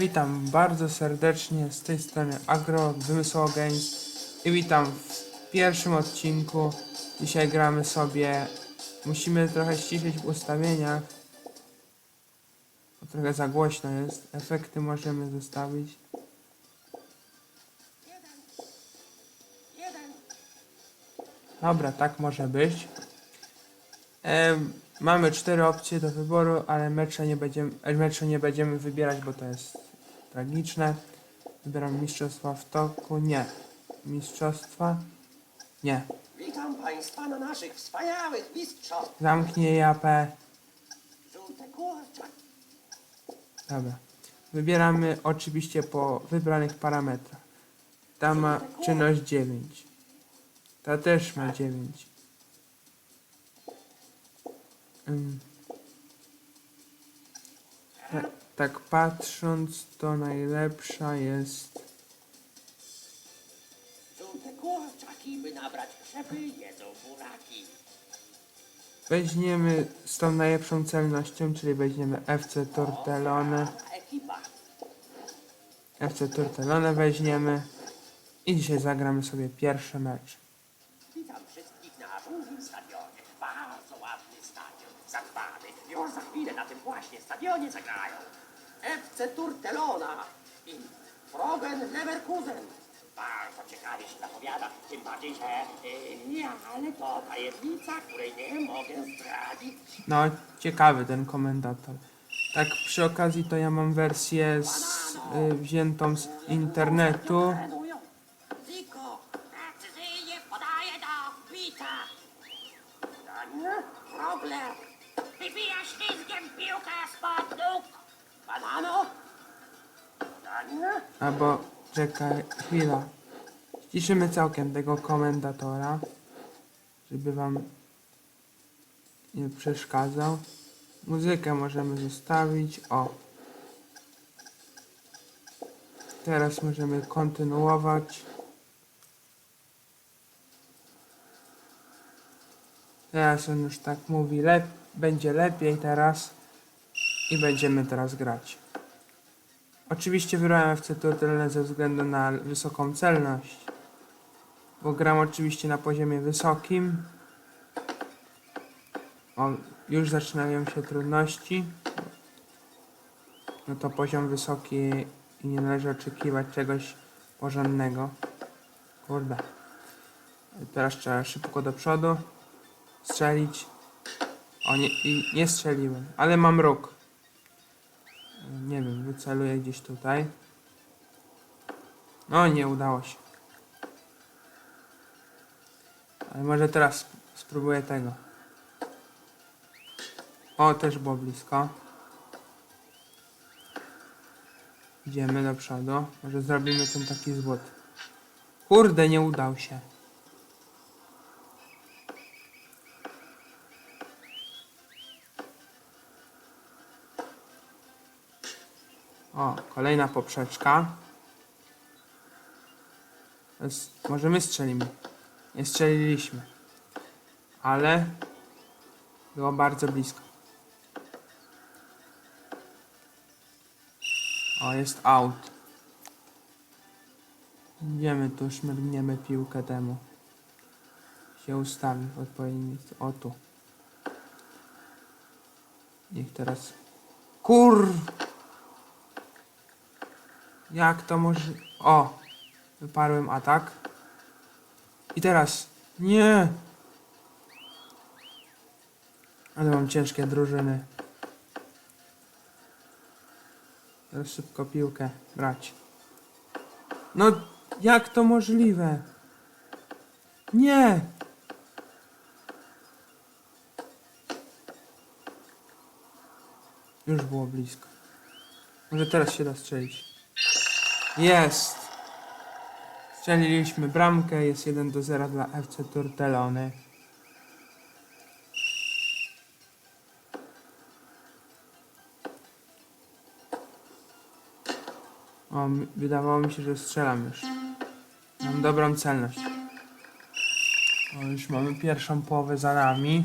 Witam bardzo serdecznie z tej strony Agro Wymysł Games i witam w pierwszym odcinku. Dzisiaj gramy sobie. Musimy trochę ściszyć w ustawieniach. Bo trochę za głośno jest. Efekty możemy zostawić. Dobra, tak może być. Em, mamy cztery opcje do wyboru, ale meczu nie będziemy, e, meczu nie będziemy wybierać, bo to jest tragiczne. Wybieram mistrzostwa w toku. Nie. Mistrzostwa. Nie. Witam Państwa na naszych wspaniałych mistrzostwach. Zamknij japę. Żółte kurczaki. Dobra. Wybieramy oczywiście po wybranych parametrach. Ta ma czynność 9. Ta też ma 9. Ym. Ta, tak patrząc, to najlepsza jest. Żółte kurczaki, by nabrać krzepy, jedzą buraki. Weźmiemy z tą najlepszą celnością, czyli weźmiemy FC Tortellone. FC Tortellone weźmiemy. I dzisiaj zagramy sobie pierwszy mecz. Witam wszystkich na żółtym stadionie. Bardzo ładny stadion. Zadbany. Już za chwilę na tym właśnie stadionie zagrają. FC Turtelona i Frogen Leverkusen. Bardzo ciekawie się zapowiada, tym bardziej, że nie, ale to tajemnica, której nie mogę zdradzić. No, ciekawy ten komentator. Tak przy okazji to ja mam wersję z, y, wziętą z internetu. Ziko precyzyjnie podaje do Wita. Danie, problem. Wybija ślizgiem piłkę spod nóg. Albo czekaj, chwila. Ściszymy całkiem tego komentatora, żeby wam nie przeszkadzał. Muzykę możemy zostawić. O. Teraz możemy kontynuować. Teraz on już tak mówi, lep będzie lepiej teraz i będziemy teraz grać. Oczywiście wybrałem FC Turtle ze względu na wysoką celność, bo gram oczywiście na poziomie wysokim. O, już zaczynają się trudności. No to poziom wysoki i nie należy oczekiwać czegoś porządnego. Kurde. Teraz trzeba szybko do przodu. Strzelić. O, nie, i nie strzeliłem, ale mam róg. Wyceluję gdzieś tutaj. No, nie udało się. Ale może teraz sp- spróbuję tego. O, też było blisko. Idziemy do przodu. Może zrobimy ten taki złot. Kurde, nie udał się. Kolejna poprzeczka. Może my strzelimy. Nie strzeliliśmy. Ale było bardzo blisko. O, jest out. Idziemy tu, szmrgniemy piłkę temu. Się ustawi w odpowiednim miejscu. O tu. Niech teraz... Kur... Jak to może... O! Wyparłem atak. I teraz... Nie! Ale mam ciężkie drużyny. Teraz szybko piłkę brać. No, jak to możliwe? Nie! Już było blisko. Może teraz się da strzelić. Jest! Strzeliliśmy bramkę, jest 1 do 0 dla FC Turtelony. O, wydawało mi się, że strzelam już. Mam dobrą celność. O, już mamy pierwszą połowę za nami.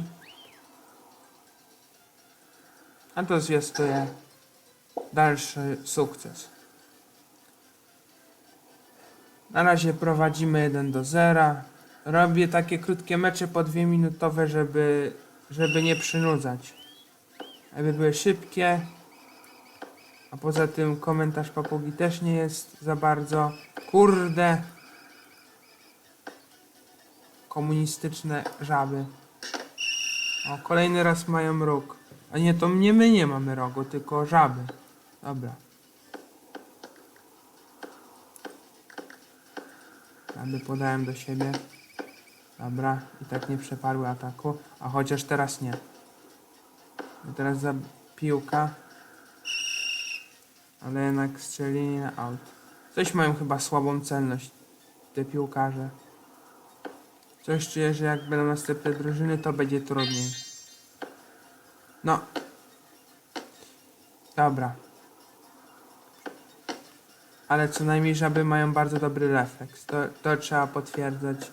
A to zwiastuje dalszy sukces. Na razie prowadzimy 1 do 0. Robię takie krótkie mecze po 2 minutowe, żeby, żeby nie przynudzać. Aby były szybkie. A poza tym komentarz papugi też nie jest za bardzo. Kurde. Komunistyczne żaby. O, kolejny raz mają róg. A nie, to nie my nie mamy rogu, tylko żaby. Dobra. Żaby podałem do siebie. Dobra, i tak nie przeparły ataku. A chociaż teraz nie. I teraz za piłka. Ale jednak strzelili na aut. Coś mają chyba słabą celność te piłkarze. Coś czuję, że jak będą następne drużyny, to będzie trudniej. No. Dobra. Ale co najmniej żaby mają bardzo dobry refleks. To, to trzeba potwierdzać.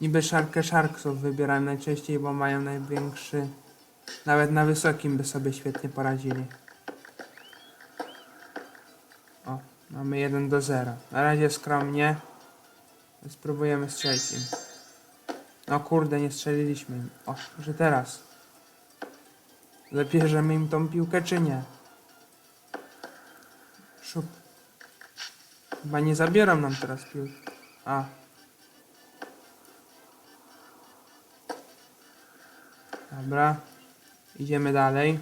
Niby szarkę sharksów wybieram najczęściej, bo mają największy... Nawet na wysokim by sobie świetnie poradzili. O, mamy 1 do 0. Na razie skromnie. Spróbujemy strzelić im. No kurde, nie strzeliliśmy im. O, może teraz. Zabierzemy im tą piłkę, czy nie? Szup. Chyba nie zabiorą nam teraz piłki. A. Dobra. Idziemy dalej.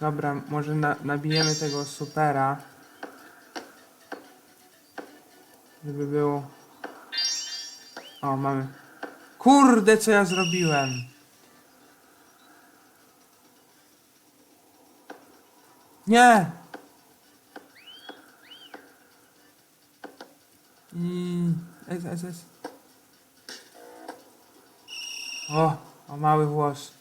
Dobra, może na, nabijemy tego supera. Żeby było... O, mamy. Kurde, co ja zrobiłem? Nie! I... S, S, S. O, o mały włos.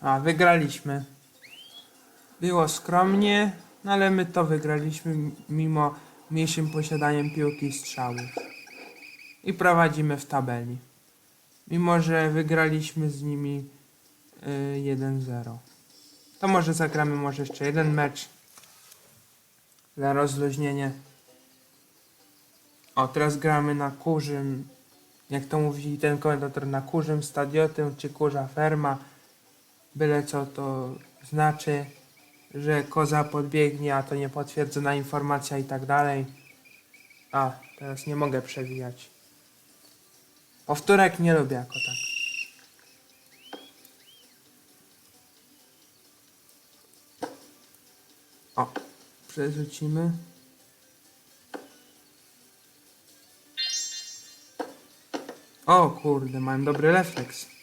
A, wygraliśmy. Było skromnie, no ale my to wygraliśmy mimo mniejszym posiadaniem piłki i strzałów. I prowadzimy w tabeli. Mimo, że wygraliśmy z nimi y, 1-0. To może zagramy może jeszcze jeden mecz. Dla rozluźnienia. O, teraz gramy na kurzym, jak to mówi ten komentator, na kurzym stadionie, czy kurza ferma. Byle co to znaczy, że koza podbiegnie, a to niepotwierdzona informacja i tak dalej. A, teraz nie mogę przewijać. Powtórek nie lubię jako tak. O, przerzucimy. O kurde, mam dobry refleks.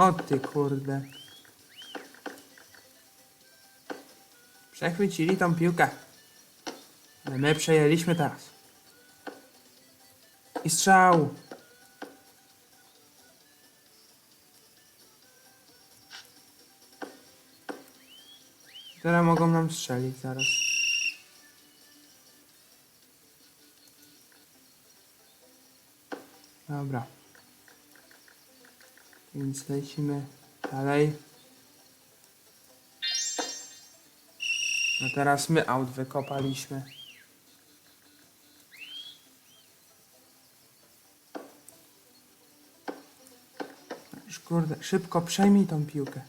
O ty kurde. Przechwycili tą piłkę. Ale my przejęliśmy teraz. I strzał. Teraz mogą nam strzelić zaraz. Dobra. Więc lecimy dalej. No teraz my aut wykopaliśmy. Kurde, szybko przejmij tą piłkę.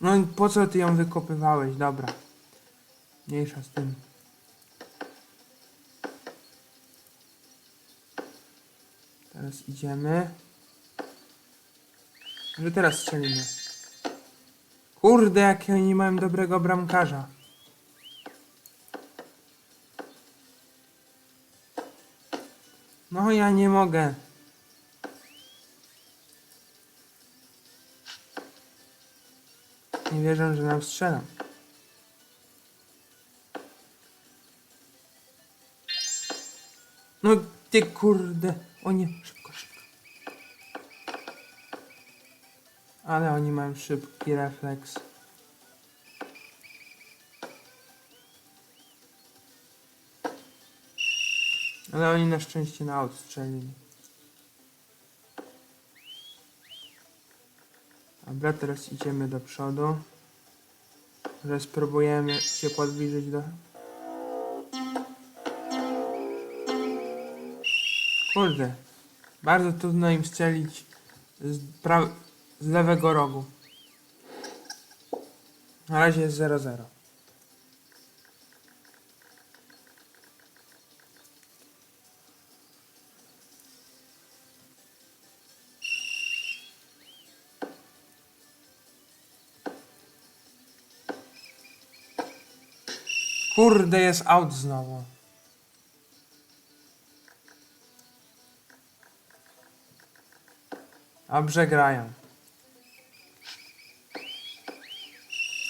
No i po co ty ją wykopywałeś? Dobra. Mniejsza z tym. Teraz idziemy. Że teraz strzelimy. Kurde, jakie oni mają dobrego bramkarza. No ja nie mogę. Nie wierzę, że nam strzelam. No ty kurde. O nie, szybko, Ale oni mają szybki refleks. Ale oni na szczęście na odstrzelili. Dobra, teraz idziemy do przodu. Teraz spróbujemy się podbliżyć do... Kurde, bardzo trudno im strzelić z prawej z lewego rogu. Na razie jest 0-0. Kurde, jest out znowu. Dobrze grają.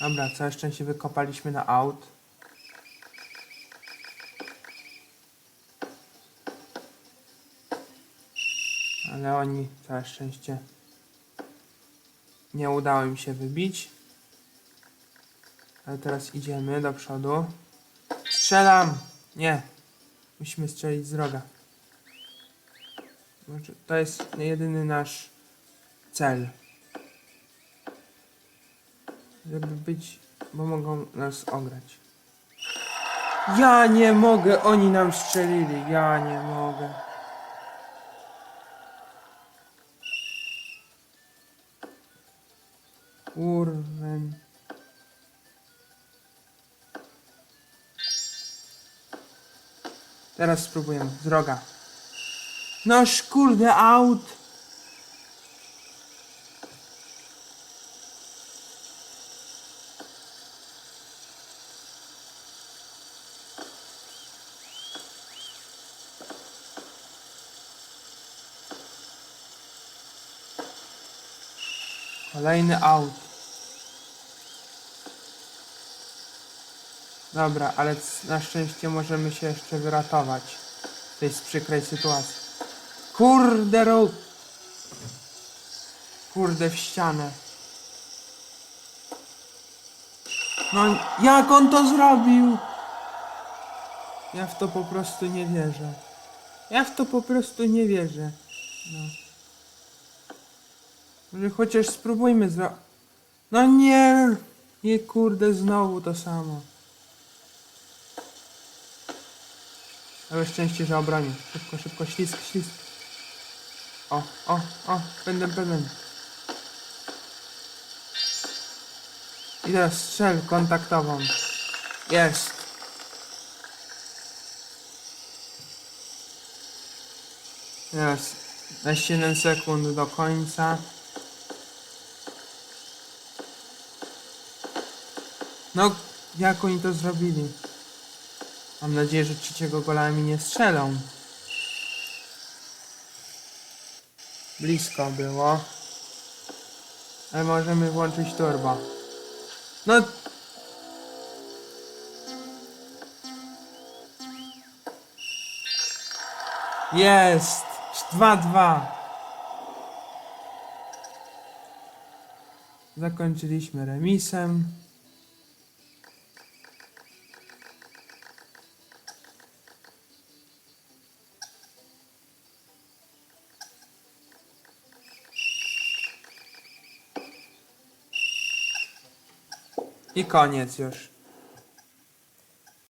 Dobra, całe szczęście wykopaliśmy na aut. Ale oni, całe szczęście, nie udało im się wybić. Ale teraz idziemy do przodu. Strzelam! Nie. Musimy strzelić z roga. Może to jest jedyny nasz cel. Żeby być, bo mogą nas ograć. Ja nie mogę, oni nam strzelili. Ja nie mogę. Kurwen. Teraz spróbujemy. Z roga. Noż kurde, aut. Kolejny aut. Dobra, ale na szczęście możemy się jeszcze wyratować z tej przykrej sytuacji. Kurde ro... Kurde w ścianę. No jak on to zrobił? Ja w to po prostu nie wierzę. Ja w to po prostu nie wierzę. No. Może chociaż spróbujmy zro... No nie! I kurde znowu to samo. Ale szczęście, że obronił. Szybko, szybko, ślisk, ślisk. O, o, o, będę pewien. I teraz strzel kontaktową. Jest. Teraz na 7 sekund do końca. No, jak oni to zrobili? Mam nadzieję, że trzeciego gola mi nie strzelą. Blisko było. Ale możemy włączyć turbo. No. Jest! 2-2. Zakończyliśmy remisem. I koniec już.